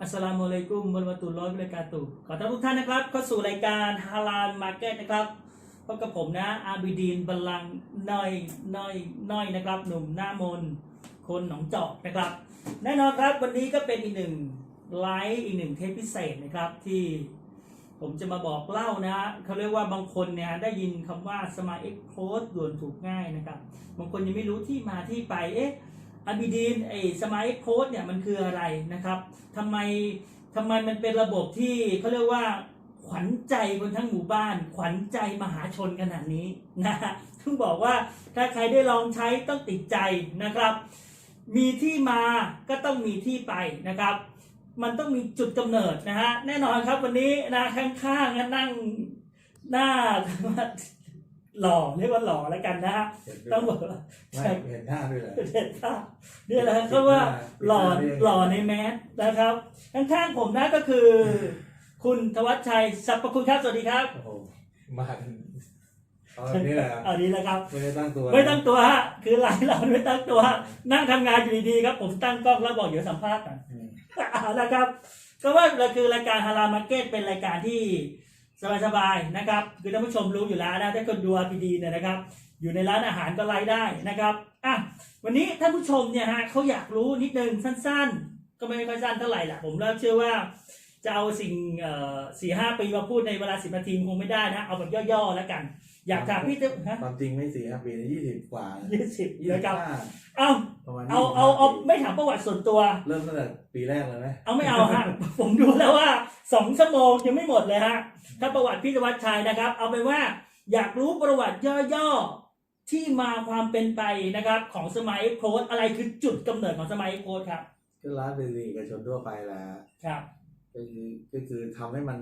อัสสลามุอะลัยกุมวะเราตุลลอฮิบราะกาตุขอต้อนรับทุกท่านนะครับเข้าสู่รายการฮาลาลมาร์เก็ตนะครับพบกับผมนะอาบิดีนบัลลังน้อยน้อยน้อยนะครับ หนุ่มหน้ามน คนหนองจอกนะครับ แน่นอนครับวันนี้ก็เป็นอีกหนึ่งไลฟ์อีกหนึ่งเทปพิเศษนะครับที่ผมจะมาบอกเล่านะฮะเขาเรียกว่าบางคนเนี่ยได้ยินคำว่าสมาเอ็กโพสด่วนถูกง่ายนะครับ บางคนยังไม่รู้ที่มาที่ไปเอ๊ะ อาบิดีนไอ้สมาร์ทโค้ดเนี่ยมันคืออะไรนะครับทำไมทำไมมันเป็นระบบที่เขาเรียกว่าขวัญใจคนทั้งหมู่บ้าน ขวัญใจมหาชนขนาดนี้นะฮะต้องบอกว่าถ้าใครได้ลองใช้ต้องติดใจนะครับ มีที่มาก็ต้องมีที่ไปนะครับ มันต้องมีจุดกำเนิดนะฮะแน่นอนครับวันนี้นะข้างๆนั่งหน้า หล่อเรียกว่าหล่อแล้วกันนะฮะเห็นด้วยต้องบอกว่าไม่ใช่เห็นหน้าด้วยเหรอเด็ดค่ะนี่แหละเขาว่าหล่อหล่อในแมสนะครับข้างๆผมนะก็คือ คุณธวัชชัยสรรพคุณครับสวัสดีครับโอ้โหมากันตอนนี้แหละเอานี้แหละครับไม่ได้ตั้งตัว ไม่ตั้งตัวฮะคือหลายเราไม่ตั้งตัวฮะนั่งทำงานอยู่ดีๆครับ ผมตั้งกล้องแล้วบอกเดี๋ยวสัมภาษณ์กันอืมเอาละครับ ก็ว่าเราคือรายการฮารามาร์เก็ตเป็นรายการที่ สบายๆนะครับคือท่านผู้ชมรู้อยู่แล้วนะถ้าคนดูดีๆเนี่ยนะครับ อยู่ในร้านอาหารก็ไลฟ์ได้นะครับอะวันนี้ท่านผู้ชมเนี่ยฮะเขาอยากรู้นิดนึงสั้น ๆ ก็ไม่ค่อยสั้นเท่าไหร่แหละผมเริ่มเชื่อว่า จะเอาสิ่งสี่ห้าปีมาพูดในเวลาสิบนาทีคงไม่ได้นะ เอาแบบย่อๆแล้วกัน อยากถามพี่เจ้าฮะความจริงไม่สี่ห้าปียี่สิบกว่ายี่สิบยี่สินะบครับห้าเอาประมาณเอาเอา25เอาปีไม่ถามประวัติส่วนตัว เริ่มตั้งแต่ปีแรกเลยไหมเอาไม่เอาฮะผมดูแล้วว่าสองชั่วโมงยังไม่หมดเลยฮะถ้าประวัติพี่ธวัชชัยนะครับ เอาเป็นว่าอยากรู้ประวัติย่อๆที่มาความเป็นไปนะครับ ของสมัยโค้ดอะไรคือจุดกำเนิดของสมัยโค้ดครับก็ร้านเป็นเอกชนทั่วไปแหละครับ ก็คือก็คือทำให้มัน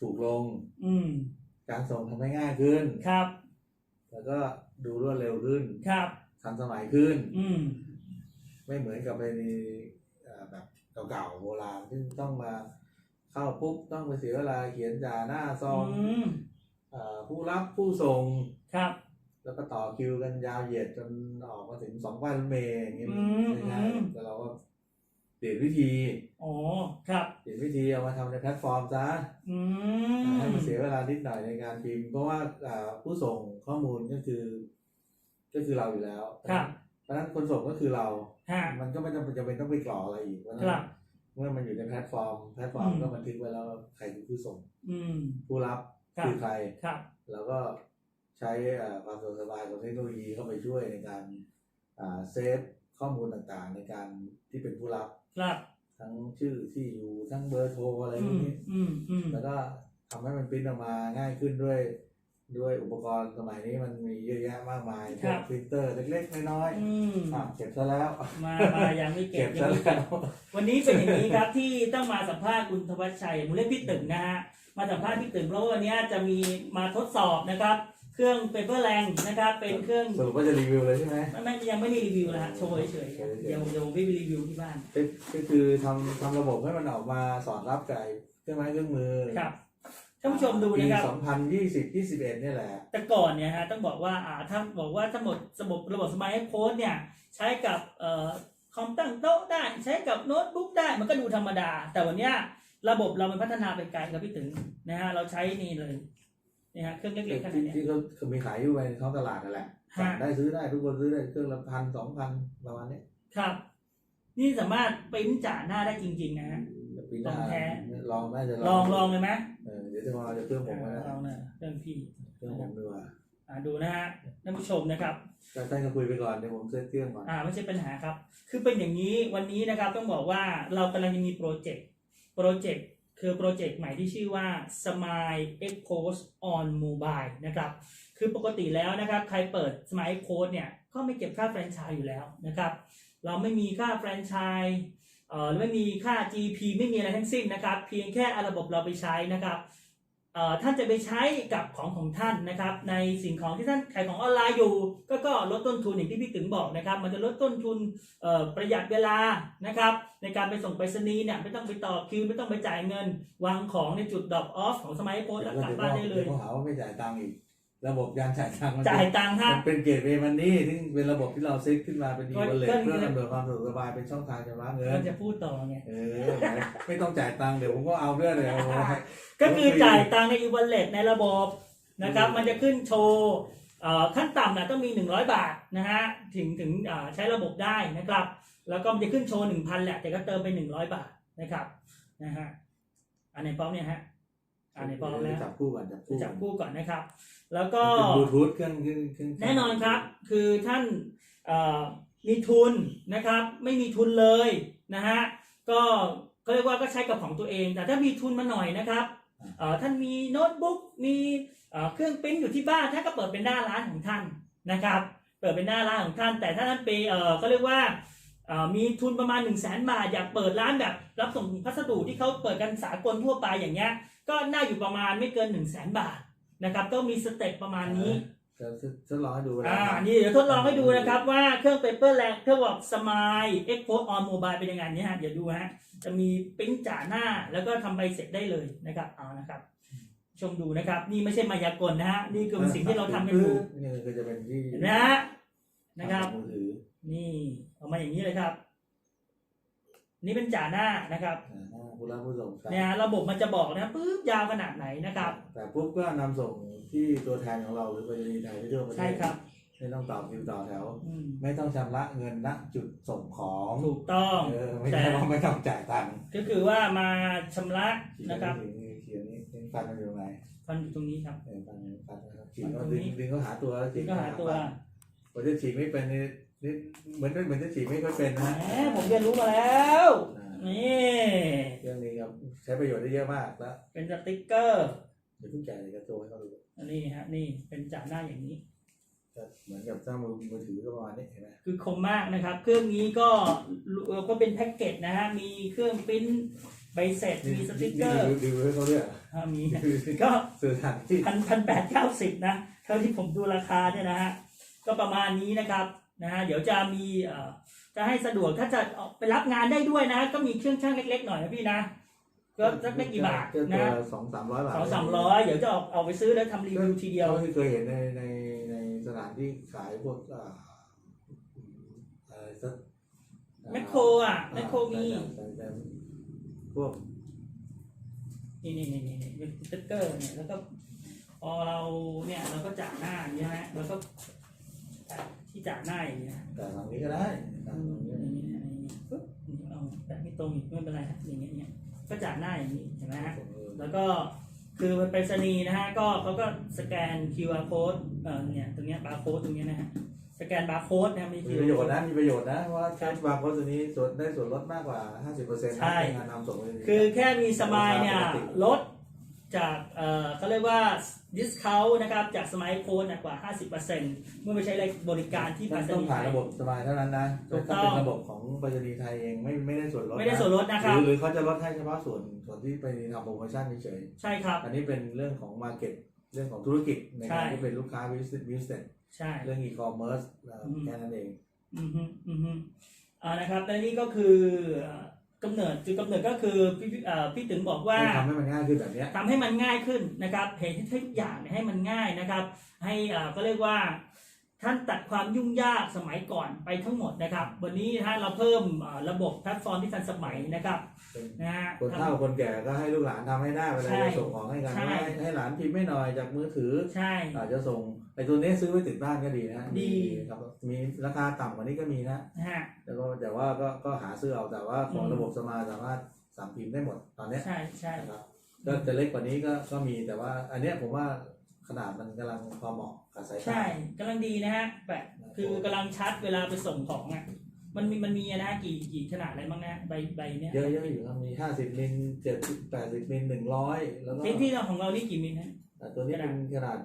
ถูกลง อืม การส่งทำให้ง่ายขึ้นครับ แล้วก็ดูรวดเร็วขึ้นครับทันสมัยขึ้น อืม ไม่เหมือนกับไปเอ่อแบบเก่าๆโบราณที่ต้องมาเข้าปุ๊บต้องไปเสียเวลาเขียนจ่าหน้าซองอืมเอ่อผู้รับผู้ส่งครับ แล้วก็ต่อคิวกันยาวเหยียดจนออกมาถึงสองป้ายรถเมย์อย่างเงี้ยอืมไม่ใช่อืมแต่เราก็เปลี่ยนวิธี อ๋อ ครับ เปลี่ยนวิธีเอามาทำในแพลตฟอร์มซะอืมให้มันเสียเวลานิดหน่อยในการพิมพ์ เพราะว่าอ่าผู้ส่งข้อมูลก็คือ ก็คือเราอยู่แล้วครับเพราะฉะนั้นคนส่งก็คือเรา ฮะ มันก็ไม่จำเป็นจะเป็นต้องไปกรอกอะไรอีกเพราะฉะคนั้นรับเมื่อมันอยู่ในแพลตฟอร์มแพลตฟอร์มอืม ก็บันทึกไว้แล้วว่าใครคือผู้ส่งอืม ผู้รับครับ คือใคร ครับ แล้วก็ใช้เอ่อความสะดวกสบายของเทคโนโลยีเข้าไปช่วยในการอ่าเซฟข้อมูลต่างๆ ในการที่เป็นผู้รับ ครับ ทั้งชื่อที่อยู่ทั้งเบอร์โทรอะไรพอืวกมนี้อืมอืมแล้วก็ทำให้มันปริ้นออกมาง่ายขึ้นด้วย ด้วยอุปกรณ์สมัยนี้มันมีเยอะแยะมากมายพวกปรินเตอร์เล็กๆน้อยอืมๆอะเก็บซะแล้ว มามายังไม่เก็เก็บบยัซะงไม่แล้เก็บววันนี้เป็นอย่างนี้ครับที่ต้องมาสัมภาษณ์คุณธวัชชัยผมเรียกพี่ตึงนะฮะมาสัมภาษณ์พี่ตึงเพราะว่าวันนี้จะมีมาทดสอบนะครับ เครื่องเปเปอร์แรงนะครับเป็นเครื่องสรุปว่าจะรีวิวเลยใช่ไหมไม่ไม่ยังไม่ได้รีวิวนะฮะโชว์เฉยๆเดี๋ยวเดี๋ยวพี่ไปรีวิวที่บ้านก็ก็คือทำทำระบบให้มันออกมาสอดรับกับไอ้เครื่องไม้เครื่องมือครับท่านผู้ชมดูนะครับ สองพันยี่สิบยี่สิบเอ็ดนี่แหละ แต่ก่อนเนี่ยฮะต้องบอกว่าอ่าถ้าบอกว่าทั้งหมดระบบระบบสมาร์ทโค้ดเนี่ยใช้กับเอ่อคอมตั้งโต๊ะได้ใช้กับโน้ตบุ๊กได้มันก็ดูธรรมดา แต่วันเนี้ยระบบเรามันพัฒนาไปไกลครับพี่ถึงนะฮะเราใช้นี่เลย นะฮะเครื่องเล็กๆขนาดที่เนี้ยที่เขามีขายอยู่ในท้องตลาดนั่นแหละฮะ สั่งได้ซื้อได้ทุกคนซื้อได้เครื่องละพันสองพันประมาณนี้ครับ นี่สามารถปริ้นจ่าหน้าได้จริง ๆ นะฮะ แต่ปีหน้าของแท้ ลองน่าจะลองลองเลยไหมเออเดี๋ยวจะมาเอาจากเครื่องผมมาแล้วลองนะเครื่องพี่เครื่องผมดีกว่าอ่าดูนะฮะท่านผู้ชมนะครับก็ท่านก็คุยไปก่อนเดี๋ยวผมเซตเครื่องก่อนอ่าไม่ใช่ปัญหาครับ คือเป็นอย่างนี้วันนี้นะครับต้องบอกว่าเรากำลังจะมีโปรเจกต์โปรเจกต์ คือโปรเจกต์ใหม่ที่ชื่อว่า Smile X Post on Mobile นะครับ คือปกติแล้วนะครับ ใครเปิด Smile X Post เนี่ย ก็ไม่เก็บค่าแฟรนไชส์อยู่แล้วนะครับ เราไม่มีค่าแฟรนไชส์เอ่อไม่มีค่า GP ไม่มีอะไรทั้งสิ้นนะครับ เพียงแค่เอาระบบเราไปใช้นะครับ ท่านจะไปใช้กับของของท่านนะครับ ในสิ่งของที่ท่านขายของออนไลน์อยู่ ก็ก็ลดต้นทุนอย่างที่พี่ถึงบอกนะครับ มันจะลดต้นทุนประหยัดเวลานะครับ ในการไปส่งไปรษณีย์เนี่ยไม่ต้องไปต่อคิวไม่ต้องไปจ่ายเงิน วางของในจุดดรอปออฟของสมัยโพสต์กลับบ้านได้เลยเขาหาว่าไม่จ่ายตังค์อีก ระบบการจ่ายตังค์มันจ่ายตังค์ฮะ มันเป็นเกตเวมันนี่ซึ่งเป็นระบบที่เราเซ็ตขึ้นมาเป็นดีก็วอลเล็ก็ตเพื่ออำนวยความสะดวกสบายเป็นช่องทางชำระเงิเรานจะพูดต่อไง เออไม่ต้องจ่ายตังค์เดี๋ยวผมก็เอาด้วยเลยเอาไว้ก็คือจ่ายตังค์ใน e-wallet ในระบบนะครับมันจะขึ้นโชว์เอ่อขั้นต่ำนะต้องมี 100 บาทนะฮะถึงถึงเอ่อใช้ระบบได้นะครับ แล้วก็มันจะขึ้นโชว์ 1,000 แหละ แต่ก็เติมไป 100 บาทนะครับนะฮะอันไหนพร้อมเนี่ยฮะ อันไหนพร้อมแล้ว จับคู่ก่อนจับคู่จับคู่ก่อนนะครับ แล้วก็เป็นบลูทูธเครื่องเครื่องเครื่องแน่นอนครับ คือท่านเอ่อมีทุนนะครับ ไม่มีทุนเลยนะฮะก็ก็เรียกว่าก็ใช้กับของตัวเอง แต่ถ้ามีทุนมาหน่อยนะครับเอ่อท่านมีโน้ตบุ๊กมีเอ่อเครื่องปริ้นอยู่ที่บ้านท่านก็เปิดเป็นหน้าร้านของท่านนะครับ เปิดเป็นหน้าร้านของท่าน แต่ถ้าท่านไปเอ่อก็เรียกว่าเอ่อ มีทุนประมาณ1นึ่งแสนบาทอยากเปิดร้านแบบ รับส่งพัสดุที่เขาเปิดกันสากลทั่วไปอย่างเงี้ยก็น่าอยู่ประมาณไม่เกิน1นึ่งแสนบาทนะครับก็มีสเต็ปประมาณนี้จะทดลองให้ดูนะอ่านี่เดี๋ยวทดลองให้ดูนะครับว่าเครื่อง Paper l a b เครื่องบอกสมายเอ็กโพสออนโมบายเป็นยังไงเนี่ยฮะเดี๋ยวดูฮะจะมีปริ้นจ่าหน้าแล้วก็ทำใบเสร็จได้เลยนะครับเอานะครับ ชมดูนะครับ นี่ไม่ใช่มายากลนะฮะนี่คือสิ่งที่เราทำกันอยู่นี่ก็จะเป็นที่เห็นะฮะนะครับมือถือ นี่ออกมาอย่างนี้เลยครับ นี่เป็นจ่าหน้านะครับอ่าหน้าผู้รับผู้ส่งครับเนี่ยระบบมันจะบอกนะปึ๊บยาวขนาดไหนนะครับ แต่ปุ๊บก็นำส่งที่ตัวแทนของเราหรือไปรษณีย์ไทยที่ทั่วประเทศใช่ครับไม่ต้องต่อคิวต่อแถว อืมไม่ต้องชำระเงินณจุดส่งของถูกต้อง เออไม่ใช่ว่าไม่ต้องจ่ายตังค์ก็คือว่ามาชำระขีดนะครับถึงเขียนนี้เขียนฟันมันอยู่ตรงไหนฟันอยู่ตรงนี้ครับ เออฟันฟันนะครับฉีกฟันก็ตรงดึนี้งดึงก็หาตัวแล้วฉีกก็หาตัวฟันพอจะฉีกไม่เป็นนี่ นี่เหมือนเหมือนจะฉีกไม่ค่อยเป็นแหนะมผมเรียนรู้มาแล้วอ่านี่เรื่องนี้ครับใช้ประโยชน์ได้เยอะมากแล้วเป็นสติ๊กเกอร์เดี๋ยวเพิ่งแกะเลยกระโจให้เขาดูอันนี้ฮะนี่เป็นจ่าหน้าอย่างนี้ก็เหมือนกับเจ้ามือมือถือก็ประมาณนี้เห็นไหมคือคมมากนะครับ เครื่องนี้ก็เอ่อก็เป็นแพ็กเกจนะฮะมีเครื่องปริ้นใบเสร็จมีสติ๊กเกอร์ดูดูให้เขาด้วยเหรออ่ามีดูก็สื่อสารที่พันพันแปดเก้าสิบนะเท่าที่ผมดูราคาเนี่ยนะฮะก็ประมาณนี้นะครับ นะฮะเดี๋ยวจะมีเอ่อจะให้สะดวกถ้าจะออกไปรับงานได้ด้วยนะก็มีเครื่องช่างเล็ก ๆ หน่อยนะพี่นะก็สักไม่กี่บาทก็ตัวนะสองสามร้อยบาทสองสามร้อยเดี๋ยวจะออกเอาไปซื้อแล้วทำรีวิวทีเดียวเท่าที่เคยเห็นในในในสถานที่ขายพวกอ่าอะไรสักแมคโครอะแมคโครมีแต่แต่พวกนี่นี่นี่นี่เป็นสติ๊กเกอร์เนี่ยแล้วก็พอเราเนี่ยเราก็จ่าหน้าอย่างเงี้ยฮะแล้วก็แปะ ที่จ่าหน้าอย่างเงี้ยแต่ทางนี้ก็ได้อทางย่างนี้เงี้ยอย่างเงี้ยปึ๊บเอาแปะไม่ตรงอีกไม่เป็นไรฮะอย่างเงี้ยอย่างเงี้ยก็จ่าหน้าอย่างนี้เห็นไหมฮะแล้วก็คือมันไปรษณีย์นะฮะก็เขาก็สแกน QR code เอ่อเนี่ยตรงเนี้ยบาร์โค้ดตรงเนี้ยนะฮะสแกนบาร์โค้ดนะมีมี QR ประโยชน์นะมีประโยชน์นะเพราะว่าใช้บางคนตัวนี้ส่วนได้ส่วนลดมากกว่า 50%นะใช่ในการนำส่งไปคือแค่มีสมายเนี่ยลด จากเอ่อเขาเรียกว่า discount นะครับจากสมายโค้ดกว่า 50%เมื่อไปใช้บริการที่ไปรมันษต้องณีย์ผ่านไทยระบบสบายเท่านั้นนะถูกต้ถ้าอง เป็นระบบของไปรษณีย์ไทยเองไม่ไม่ได้ส่วนลดไม่ได้นะส่วนลดนะคหรัรืบ อหรือเขาจะลดให้เฉพาะส่วนส่วนที่ไปทำโปรโมชั่นเฉยใช่ครับ ๆอันนี้เป็นเรื่องของมาร์เก็ตเรื่องของธุรกิจในใช่ การที่เป็นลูกค้าวิสวิสเใช่ เรื่องอีคอมเมิร์ซอืม แค่นั้นเองอืมฮึอืมฮึอ่านะครับและนี่ก็คือเอ่อ กำเนิดจุดกำเนิดก็คือพี่พี่เอ่อพี่ถึงบอกว่า ทำให้มันง่ายขึ้นแบบเนี้ย ทำให้มันง่ายขึ้นนะครับเห็นทุกอย่างเนี่ยให้มันง่ายนะครับ ให้เอ่อก็เรียกว่า ท่านตัดความยุ่งยากสมัยก่อนไปทั้งหมดนะครับ วันนี้นะฮะเราเพิ่มเอ่อระบบแพลตฟอร์มที่ทันสมัยนะครับเป็นนะฮะ คนเฒ่าคนแก่ก็ให้ลูกหลานทำให้ได้เวลาใช่จะส่งของให้กันใช่ ให้ให้หลานพิมพ์ไม่หน่อยจากมือถือ ใช่ อาจจะส่ง ไอ้ตัวนี้ซื้อไว้ติดบ้านก็ดีนะดี ครับมีราคาต่ำกว่านี้ก็มีนะนะฮะแต่ก็แต่ว่าก็ก็หาซื้อเอาแต่ว่าของอืมระบบสมาร์ทสามารถสั่งพิมพ์ได้หมดตอนเนี้ยใช่ใช่นะครับก็จะเล็กกว่านี้ก็ก็มีแต่ว่า อันเนี้ยผมว่าขนาดมันกำลังพอเหมาะกับสายตาใช่กำลังดีนะฮะแปะคือกำลังชัดเวลาไปส่งของอะมันมีมันมีนะฮะกี่กี่ขนาดอะไรบ้างนะใบใบเนี้ยเยอะเยอะอยู่ครับมีห้าสิบมิลเจ็ดสิบแปดสิบมิลหนึ่งร้อยแล้วก็ที่ที่เราของเรานี่กี่มิลฮะแต่ตัวนี้เป็นขนาด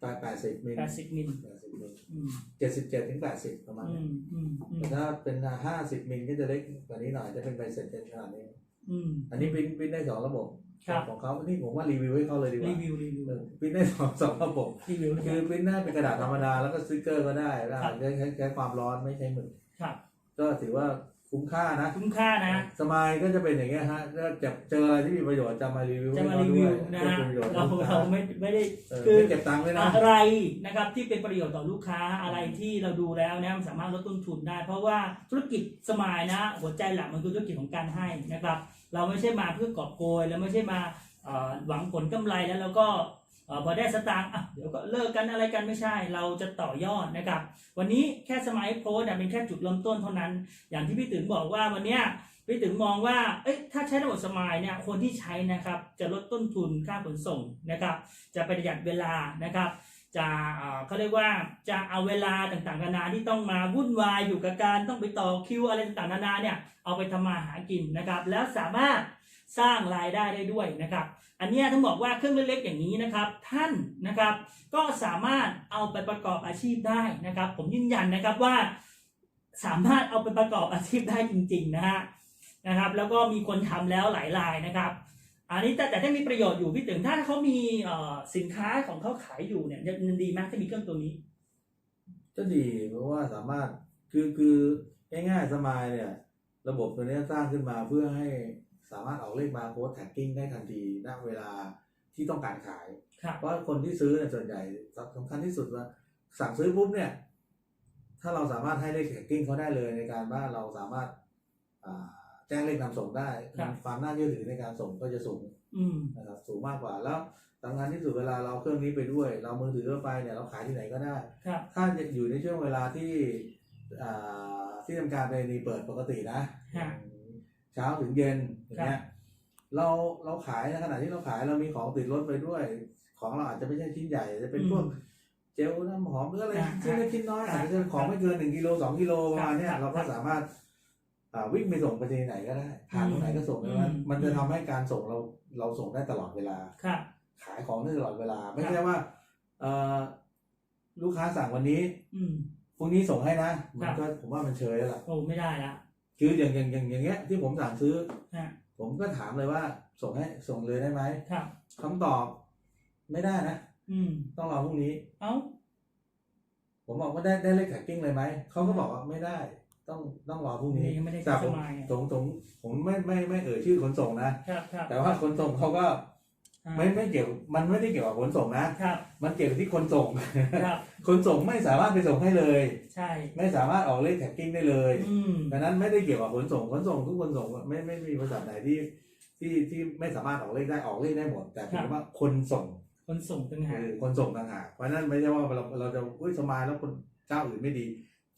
แปดแปดสิบมิลแปดสิบมิลแปดสิบมิลอืมเจ็ดสิบเจ็ดถึงแปดสิบประมาณอืนี้มอืมอืมแต่ถ้าเป็นห้าสิบมิลก็จะเล็กกว่านี้หน่อยจะเป็นใบเสร็จเป็นขนาดนี้ อืม อันนี้ปริ้นปริ้นได้สองระบบครับ ของเขานี่ผมว่ารีวิวให้เขาเลยดีกรีว่าวิวรีวิวเออปริ้นได้สองสองระบบ รีวิวนะคคืรัอบปริ้นได้เป็นกระดาษธรรมดาแล้วก็สติ๊กเกอร์ก็ได้แล้วครับใช้ใช้ใช้ความร้อนไม่ใช้หมึกครับ ก็ถือว่า คุ้มค่านะ คุ้มค่านะ สมายก็จะเป็นอย่างเงี้ยฮะก็จะเจออะไรที่มีประโยชน์จะมารีวิวจะมาให้รีเขวิวด้วยนะพื่อฮะป็นประโยชน์เรากับลูกค้เราไม่ไม่ได้เออคือไม่เก็บตังค์เลยนะอะไรนะครับที่เป็นประโยชน์ต่อลูกค้าอะไรที่เราดูแล้วเนี่ยมันสามารถลดต้นทุนได้ เพราะว่าธุรกิจสมายนะ หัวใจหลักมันคือธุรกิจของการให้นะครับ เราไม่ใช่มาเพื่อกอบโกยแล้วไม่ใช่มาเอ่อ หวังผลกำไรแล้วเราก็พอได้สตางค์เดี๋ยวก็เลิกกันอะไรกันไม่ใช่ เราจะต่อยอดนะครับ วันนี้แค่สมัยโพสเนี่ยเป็นแค่จุดเริ่มต้นเท่านั้น อย่างที่พี่ตึงบอกว่าวันนี้พี่ตึงมองว่า เอ้ย ถ้าใช้ระบบสมายเนี่ย คนที่ใช้นะครับ จะลดต้นทุนค่าขนส่งนะครับ จะประหยัดเวลานะครับ จะเอ่อเขาเรียกว่าจะเอาเวลาต่างๆนานาที่ต้องมาวุ่นวายอยู่กับการต้องไปต่อคิวอะไรต่างๆนานาเนี่ยเอาไปทำมาหากินนะครับ แล้วสามารถสร้างรายได้ได้ด้วยนะครับ อันนี้ยต้องบอกว่าเครื่องเล็กๆอย่างนี้นะครับ ท่านนะครับก็สามารถเอาไปประกอบอาชีพได้นะครับ ผมยืนยันนะครับว่าสามารถเอาไปประกอบอาชีพได้จริงๆนะฮะนะครับ แล้วก็มีคนทำแล้วหลายรายนะครับ อันนี้แต่แต่ถ้ามีประโยชน์อยู่พี่ถึงถ้าเขามีเอ่อสินค้าของเขาขายอยู่เนี่ยมันดีมากถ้ามีเครื่องตัวนี้ ก็ดีเพราะว่าสามารถคือคือง่ายๆสมายเนี่ย ระบบตัวเนี้ยสร้างขึ้นมาเพื่อให้สามารถออกเลขบาร์โค้ดแท็กกิ้งได้ทันทีณเวลาที่ต้องการขายครับเพราะคนที่ซื้อเนี่ยส่วนใหญ่สำคัญที่สุดว่าสั่งซื้อปุ๊บเนี่ย ถ้าเราสามารถให้เลขแท็กกิ้งเขาได้เลยในการว่าเราสามารถอ่า แจ้งเลขนำส่งได้ ครับ ความน่าเชื่อถือในการส่งก็จะสูงอืม นะครับสูงมากกว่าแล้วสำคัญที่สุดเวลาเราเอาเครื่องนี้ไปด้วย เรามือถือเข้าไปเนี่ยเราขายที่ไหนก็ได้ ครับ ถ้าอยู่ในช่วงเวลาที่อ่าที่ทำการไปรษณีย์เปิดปกตินะฮะเช้าถึงเย็นอย่างครัเงี้บยเราเราขายในขณะที่เราขายเรามีของติดรถไปด้วย ของเราอาจจะไม่ใช่ชิ้นใหญ่จะเป็นพวกเจลน้ำหอมหรืออะไรอ่าชิ้นเล็กชิ้นน้อยอ่าอาจจะเป็นของไม่เกินหนึ่งกิโลสองกิโลประมาณเนี้ยครับ เราก็สามารถอ่า วิ่งไปส่งไปที่ไหนก็ได้ผ่านตรงไหนก็ส่งได้อืมมันจะทำให้การส่งเราเราส่งได้ตลอดเวลาครับขายของได้ตลอดเวลา ไม่ครับใช่ว่า เอ่อลูกค้าสั่งวันนี้ อืมพรุ่งนี้ส่งให้นะครัมันบก็ผมว่ามันเชยแล้วล่ะโอ้ไม่ได้ละคืออย่างอย่างอย่างอย่างเงี้ย ที่ผมสั่งซื้อฮะผมก็ถามเลยว่า ส่งให้ส่งเลยได้ไหมครับคำตอบ ไม่ได้นะอืม ต้องรอพรุ่งนี้ เอ้าผมบอกว่าได้ได้เลขแท็กกิ้งเลยไหมเขาก็บอกว่าไม่ได้ ต้องต้องรอพรุ่งนี้นี่ยังไม่ได้แต่ใช้ผสมมายอะผมผมผมไม่ไม่ไม่เอ่ยชื่อขนส่งนะครับครับแต่ว่าขนส่งเขาก็อ่าไม่ไม่เกี่ยวมันไม่ได้เกี่ยวกับขนส่งนะครับมันเกี่ยวที่คนส่งครับคนส่งไม่สามารถไปส่งให้เลย ใช่ ไม่สามารถออกเลขแท็กกิ้งได้เลยอืมดังนั้นไม่ได้เกี่ยวกับขนส่งขนส่งทุกคนส่งไม่ไม่มีบริษัทไหนที่ ที่ที่ไม่สามารถออกเลขได้ออกเลขได้หมด แต่เพียงแต่ว่าคนส่ง คนส่งต่างหากคือคนส่งต่างหากเพราะฉะนั้นไม่ใช่ว่าเราเราจะอุ้ยสมายแล้วคนเจ้าอื่นไม่ดี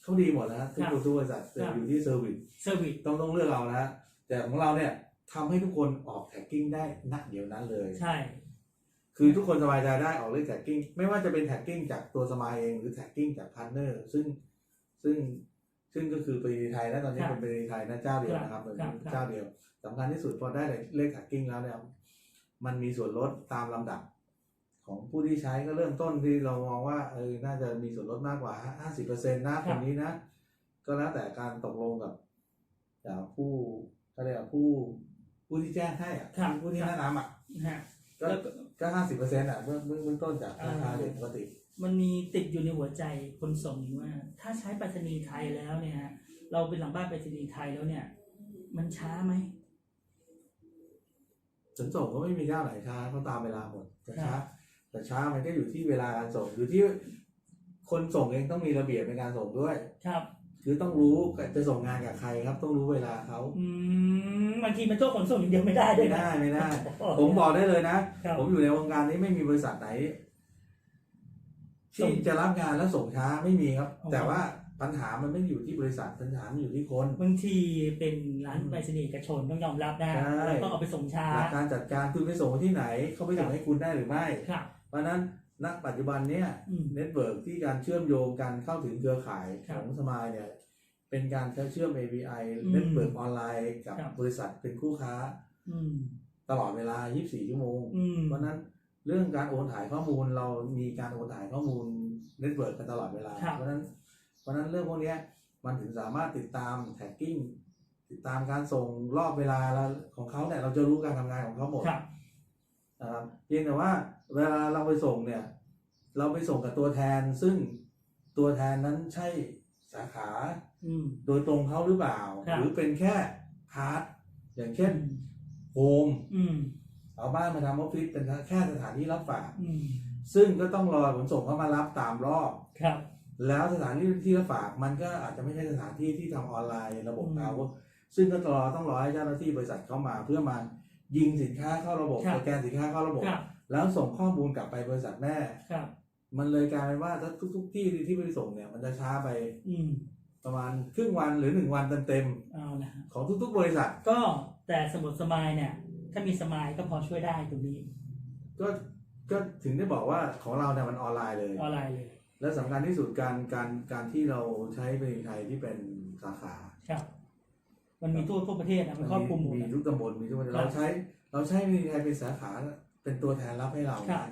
เขาดีหมดนะทุกทุกบริษัทแต่อยู่ที่เซอร์วิสเซอร์วิสต้องต้องเลือกเอานะแต่ของเราเนี่ยทำให้ทุกคนออกแท็กกิ้งได้ณเดี๋ยวนั้นเลย ใช่ คือทุกคนสบายใจได้ออกเลขแท็กกิ้งไม่ว่าจะเป็นแท็กกิ้งจากตัวสมายเองหรือแท็กกิ้งจากพาร์ทเนอร์ซึ่งซึ่งซึ่งก็คือปรีไทยนะตอนนี้ครับเป็นปรีไทยนะเจ้าเดียวนะครับครับเป็นครับเจ้าเดียวสำคัญที่สุดพอได้เลขแท็กกิ้งแล้วเนี่ยมันมีส่วนลดตามลำดับ ของผู้ที่ใช้ก็เริ่มต้นที่เรามองว่าเออน่าจะมีส่วนลดมากกว่าห้าสิบเปอร์เซ็นต์นะคนนี้นะ ก็แล้วแต่การตกลงกับจากผู้เขาเรียกว่าผู้ผู้ที่แจ้งให้อะครับผู้ที่แนะนำอะนะฮะก็แล้วก็ก็ห้าสิบเปอร์เซ็นต์อะเบื้องเบื้องเบื้องต้นจากอ่าราคาเด็กปกติ มันมีติดอยู่ในหัวใจคนส่งอยู่ว่า ถ้าใช้ไปรษณีย์ไทยแล้วเนี่ยฮะเราเป็นหลังบ้านไปรษณีย์ไทยแล้วเนี่ย มันช้าไหมขนส่งก็ไม่มีเจ้าไหนช้าเขาตามเวลาหมดแต่ช้าครับ แต่ช้ามันก็อยู่ที่เวลาการส่งอยู่ที่คนส่งเองต้องมีระเบียบในการส่งด้วย ครับ คือต้องรู้จะส่งงานกับใครครับ ต้องรู้เวลาเขาอืมบางทีมันโทษขนส่งอย่างเดียวไม่ได้ด้วไม่ยนะได้ไม่ได้โอ้ผมบอกได้เลยนะ ครับ ผมอยู่ในวงการนี้ไม่มีบริษัทไหนส่ที่งจะรับงานแล้วส่งช้าไม่มีครับอ๋อแต่ว่าปัญหามันไม่ได้อยู่ที่บริษัทปัญหามันอยู่ที่คน บางทีเป็นร้านไปรษณีย์เอกชนต้องยอมรับนะใช่ แล้วก็เอาไปส่งช้าหลักการจัดการคุณไปส่งที่ไหน เขาไปส่คงรับให้คุณได้หรือไม่ ครับ เพราะฉะนั้นณปัจจุบันเนี้ยอืม เน็ตเวิร์กที่การเชื่อมโยงการเข้าถึงเครือข่ายครัขบองสมายเนี่ยเป็นการเชื่อม API อืมเน็ตเวิร์กออนไลน์กับครับ บริษัทเป็นคู่ค้าอืมตลอดเวลา 24 ชั่วโมง อืม เพราะฉะนั้นเรื่องการโอนถ่ายข้อมูลเรามีการโอนถ่ายข้อมูลเน็ตเวิร์กกันตลอดเวลา ครับ เพราะฉะนั้นเพราะฉะนั้นเรื่องพวกเนี้ยมันถึงสามารถติดตามแท็กกิ้งติดตามการส่งรอบเวลาแล้วของเขาเนี่ยเราจะรู้การทำงานของเขาหมดครับ นะครับเพียงแต่ว่า เวลาเราไปส่งเนี่ย เราไปส่งกับตัวแทน ซึ่งตัวแทนนั้นใช่สาขาอืม โดยตรงเขาหรือเปล่า ครับ หรือเป็นแค่พาร์ทอย่างเช่นโฮมอืมเอาบ้านมาทำออฟฟิศเป็นแค่สถานที่รับฝาก อืมซึ่งก็ต้องรอขนส่งเข้ามารับตามรอบ ครับ แล้วสถานที่ที่รับฝากมันก็อาจจะไม่ใช่สถานที่ที่ทำออนไลน์ระบบอืมเขาซึ่งก็รอต้องรอให้เจ้าหน้าที่บริษัทเข้ามา เพื่อมายิงสินค้าเข้าระบบครับ สแกนสินค้าเข้าระบบ ครับ แล้วส่งข้อมูลกลับไปบริษัทแม่ครับ มันเลยกลายเป็นว่าถ้าทุก ๆ ที่ที่ไปส่งเนี่ย มันจะช้าไปอืมประมาณครึ่งวันหรือหนึ่งวันเต็มเอาละฮะๆของทุก ๆ บริษัท ก็แต่สมุดสมายเนี่ย ถ้ามีสมายก็พอช่วยได้ตรงนี้ก็ก็ถึงได้บอกว่าของเราเนี่ยมันออนไลน์เลย ออนไลน์เลย และสำคัญที่สุดการการการที่เราใช้เป็นไทยที่เป็นสาขาครับ มันมีทั่วทั่วประเทศนะมันครอบคลุมหมดมีนะทุกตำบลมีทุกตำบลครับ เราใช้ เราใช้เป็นไทยเป็นสาขา เป็นตัวแทนรับให้เราครับ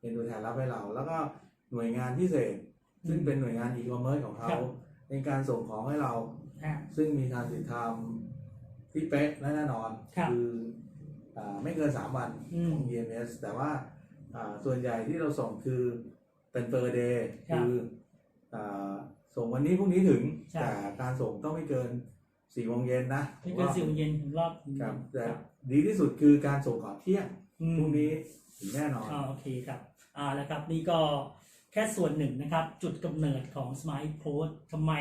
เป็นตัวแทนรับให้เรา แล้วก็หน่วยงานพิเศษ ซึ่งเป็นหน่วยงานอีคอมเมิร์ซของเขาครับในการส่งของให้เรา อ่า ซึ่งมีทางสิทธิธรรมที่เป๊ะและแน่นอนครับออ่าไม่เกิน3วันอืมของ EMS แต่ว่าอ่าส่วนใหญ่ที่เราส่งคือเป็น per day ครับ คืออาส่งวันนี้พรุ่งนี้ถึงใช่แต่การส่งต้องไม่เกิน4โมงเย็นนะไม่เกินสี่โมงเย็นถึงรอบถึงครับแต่ครับดีที่สุดคือการส่งก่อนเที่ยง อืมพรุ่งนี้ถึงแน่นอน อ่าโอเคครับอ่าแล้วครับนี่ก็แค่ส่วนหนึ่งนะครับ จุดกำเนิดของ Smart Post ทำไม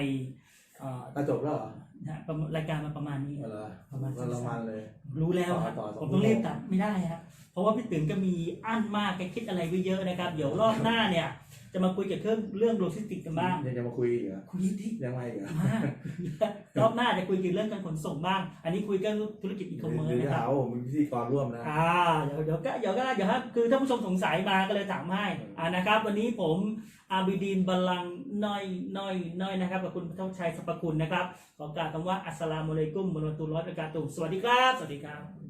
อ่าถ้าจบแล้วเหรอนะฮะประมาณรายการมาประมาณนี้ เอาเหรอประมาณประมาณเลย รู้แล้วครับต่อต่อผมต้องรีบตัดไม่ได้ครับเพราะว่าพี่ตึงก็มีอั้นมากแกคิดอะไรไว้เยอะนะครับ เดี๋ยวรอบหน้าเนี่ย จะมาคุยเกี่ยวกับเรื่องเรื่องโลจิสติกส์กันบ้างยังจะมาคุยอีกเหรอคุยที่ยังไงอีกเหรอมากรอบหน้าจะคุยเกี่ยวกับเรื่องการขนส่งบ้าง อันนี้คุยเรื่องธุรกิจอีคอมเมิร์ซหรือนะจะครับหาว่าผมเป็นพิธีกรร่วมนะอ่าเดี๋ยวเดี๋ยวก็เดี๋ยวก็เดี๋ยวครับคือท่านผู้ชมสงสัยมาก็เลยถามให้อ่านะครับ วันนี้ผมอาบิดีนบัลลังก์น้อยน้อยน้อยนะครับกับคุณพระเจ้าชัยสรรพคุณนะครับขอกล่าวคำว่าอัสสลามุอะลัยกุมวะเราะตุลลอฮ์วะบะเราะกาตุฮ์สวัสดีครับ สวัสดีครับ